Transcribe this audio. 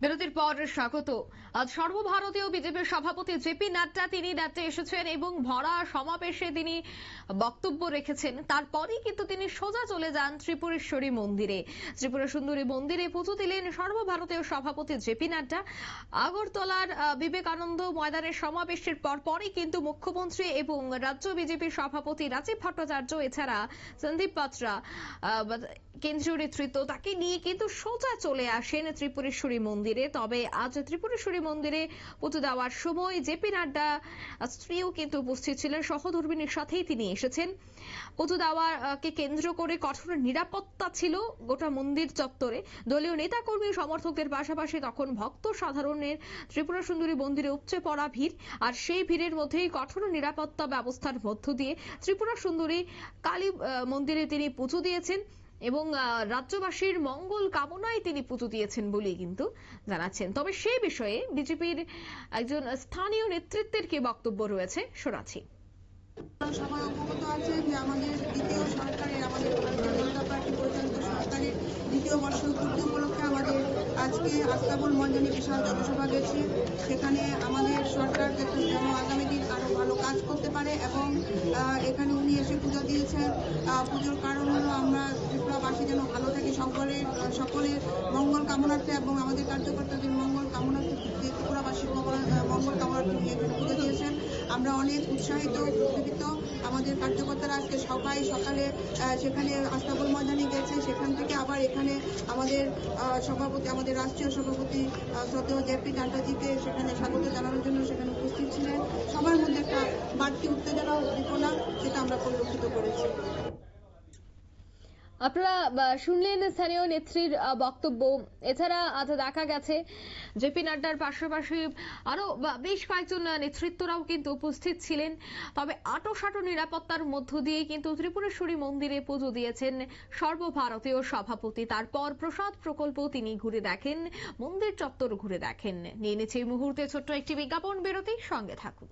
বিরতির পর স্বাগত। আজ সর্বভারতীয় বিজেপির সভাপতি জেপি নাড্ডা তিনি রাজ্যে এসেছেন এবং ভরা সমাবেশে তিনি বক্তব্য রেখেছেন। তারপরেই কিন্তু তিনি সোজা চলে যান ত্রিপুরেশ্বরী মন্দিরে। ত্রিপুরা সুন্দরী মন্দিরে পুজো দিলেন সর্বভারতীয় সভাপতি জেপি নাড্ডা। আগরতলার বিবেকানন্দ ময়দানের সমাবেশের পর পরই কিন্তু মুখ্যমন্ত্রী এবং রাজ্য বিজেপির সভাপতি রাজীব ভট্টাচার্য, এছাড়া সন্দীপ পাত্রা কেন্দ্রীয় নেতৃত্ব তাকে নিয়ে কিন্তু সোজা চলে আসেন ত্রিপুরেশ্বরী মন্দিরে। তবে আজ ত্রিপুরেশ্বরী মন্দিরে পুজো দেওয়ার সময় জেপি নাড্ডা, স্ত্রীও কিন্তু উপস্থিত ছিলেন। সহধর্মিনীর সাথেই তিনি এসেছেন। পুজো দেওয়াকে কেন্দ্র করে কঠোর নিরাপত্তা ছিল গোটা মন্দির চত্বরে। দলীয় নেতাকর্মী, সমর্থকদের পাশাপাশি তখন ভক্ত সাধারণের ত্রিপুরা সুন্দরী মন্দিরে উপচে পড়া ভিড়। আর সেই ভিড়ের মধ্যেই কঠোর নিরাপত্তা ব্যবস্থার মধ্য দিয়ে ত্রিপুরা সুন্দরী কালী মন্দিরে তিনি পুজো দিয়েছেন। এবং রাজ্যবাসীর মঙ্গল কামনায় তিনি পুজো দিয়েছেন বলেই কিন্তু জানাচ্ছেন। তবে সেই বিষয়ে বিজেপির একজন স্থানীয় নেতৃত্বের কি বক্তব্য রয়েছে শোনাচ্ছি। সবাই অবগত আছে যে আমাদের দ্বিতীয় সরকারের আমাদের জনতা পার্টি সরকারের দ্বিতীয় বর্ষ উপলক্ষে আমাদের আজকে আস্তাবল মঞ্জনী বিশাল জনসভা গেছে। সেখানে আমাদের সরকার আগামী দিন আরও ভালো কাজ করতে পারে এবং এখানে উনি এসে পুজো দিয়েছেন। পুজোর কারণ হলো আমরা ত্রিপুরাবাসী যেন ভালো থাকি, সকলের সকলের মঙ্গল কামনার্থে এবং আমাদের কার্যকর্তাদের মঙ্গল কামনার্থে ত্রিপুরাবাসীর মঙ্গল কামনার্থে পুজো দিয়েছেন। আমরা অনেক উৎসাহিত উদ্দীপিত আমাদের কার্যকর্তারা আজকে সবাই সকালে সেখানে আস্তাবল ময়দানে গেছে। সেখান থেকে আবার এখানে আমাদের সভাপতি, আমাদের রাষ্ট্রীয় সভাপতি শ্রদ্ধেয় জেপি নাড্ডাজিকে সেখানে স্বাগত জানানোর জন্য সেখানে উপস্থিত ছিলেন। সবার মধ্যে একটা বাড়তি উত্তেজনা, উদ্দীপনা সেটা আমরা পরিলক্ষিত করেছি। আপনারা শুনলেন স্থানীয় নেত্রীর বক্তব্য। এছাড়া আজ দেখা গেছে জেপি নাড্ডার পাশাপাশি আরও বেশ কয়েকজন নেতৃত্বরাও কিন্তু উপস্থিত ছিলেন। তবে আটোসাটো নিরাপত্তার মধ্য দিয়ে কিন্তু ত্রিপুরেশ্বরী মন্দিরে পুজো দিয়েছেন সর্বভারতীয় সভাপতি। তারপর প্রসাদ প্রকল্প তিনি ঘুরে দেখেন, মন্দির চত্বর ঘুরে দেখেন। নিয়ে নিচ্ছে এই মুহূর্তে ছোট্ট একটি বিজ্ঞাপন বিরতি, সঙ্গে থাকুন।